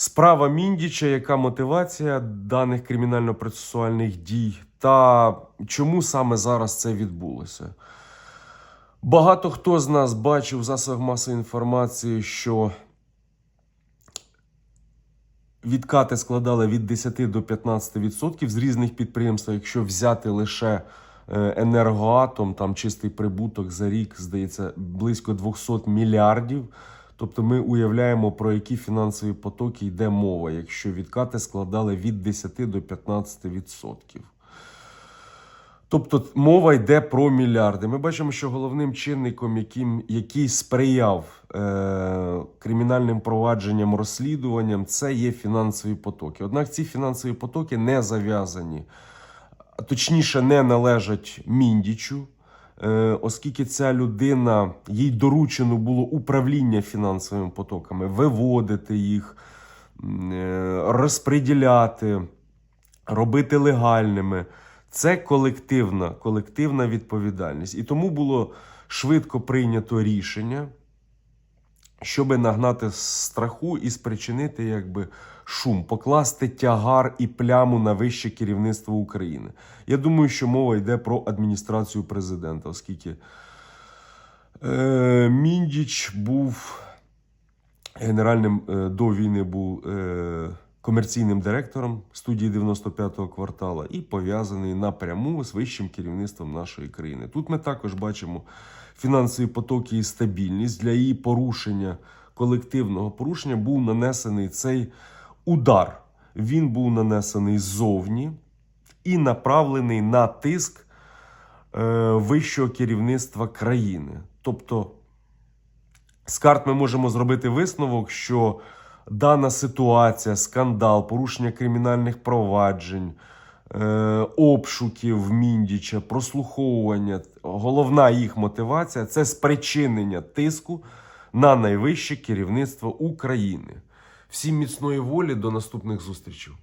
Справа Міндіча, яка мотивація даних кримінально-процесуальних дій, та чому саме зараз це відбулося? Багато хто з нас бачив в засобах масової інформації, що відкати складали від 10 до 15% з різних підприємств. Якщо взяти лише е, енергоатом, там чистий прибуток за рік, здається, близько 200 мільярдів. Тобто ми уявляємо, про які фінансові потоки йде мова, якщо відкати складали від 10 до 15%. Тобто мова йде про мільярди. Ми бачимо, що головним чинником, яким, який сприяв е, кримінальним провадженням, розслідуванням, це є фінансові потоки. Однак ці фінансові потоки не зав'язані, точніше, не належать Міндічу, оскільки ця людина, їй доручено було управління фінансовими потоками, виводити їх, е, робити легальними. Це колективна, колективна відповідальність. І тому було швидко прийнято рішення, щоб нагнати страху і спричинити якби, шум, покласти тягар і пляму на вище керівництво України. Я думаю, що мова йде про адміністрацію президента, оскільки е, Міндіч був генеральним е, до війни був е, комерційним директором студії 95-го квартала і пов'язаний напряму з вищим керівництвом нашої країни. Тут ми також бачимо фінансові потоки і стабільність для її порушення, колективного порушення був нанесений цей удар. Він був нанесений ззовні і направлений на тиск е, вищого керівництва країни. Тобто з карт ми можемо зробити висновок, що дана ситуація, скандал, порушення кримінальних проваджень, е, обшуків Міндіча, прослуховування, головна їх мотивація це спричинення тиску на найвище керівництво України. Всім міцної волі до наступних зустрічей.